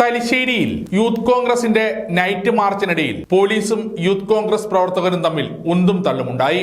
തലശ്ശേരിയിൽ യൂത്ത് കോൺഗ്രസിന്റെ നൈറ്റ് മാർച്ചിനിടയിൽ പോലീസും യൂത്ത് കോൺഗ്രസ് പ്രവർത്തകരും തമ്മിൽ ഉന്തും തള്ളുമുണ്ടായി.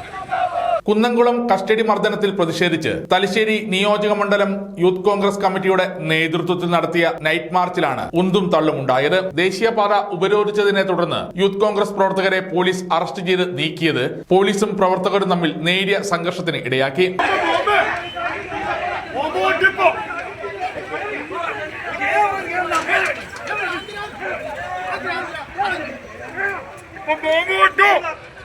Kunnamkulam custody മർദ്ദനത്തിൽ പ്രതിഷേധിച്ച് തലശ്ശേരി നിയോജക മണ്ഡലം യൂത്ത് കോൺഗ്രസ് കമ്മിറ്റിയുടെ നേതൃത്വത്തിൽ നടത്തിയ നൈറ്റ് മാർച്ചിലാണ് ഉന്തും തള്ളും ഉണ്ടായത്. ദേശീയപാത ഉപരോധിച്ചതിനെ തുടർന്ന് യൂത്ത് കോൺഗ്രസ് പ്രവർത്തകരെ പോലീസ് അറസ്റ്റ് ചെയ്ത് നീക്കിയത് പോലീസും പ്രവർത്തകരും തമ്മിൽ നേരിയ സംഘർഷത്തിന് ഇടയാക്കി. Vamos,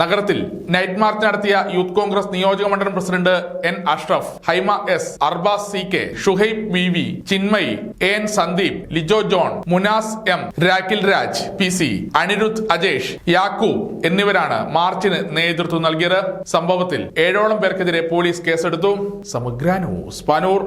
നഗരത്തിൽ നൈറ്റ് മാർച്ച് നടത്തിയ യൂത്ത് കോൺഗ്രസ് നിയോജക മണ്ഡലം president N Ashraf Haima S Arbaz C K Shuhaib V V Chinmay N Sandeep Lijo John Munas M Rakhil Raj P C Anirudh Ajesh Yakub എന്നിവരാണ് മാർച്ചിന് നേതൃത്വം നൽകിയത്. സംഭവത്തിൽ ഏഴോളം പേർക്കെതിരെ പോലീസ് കേസെടുത്തു. സമഗ്ര ന്യൂസ് പാനൂർ.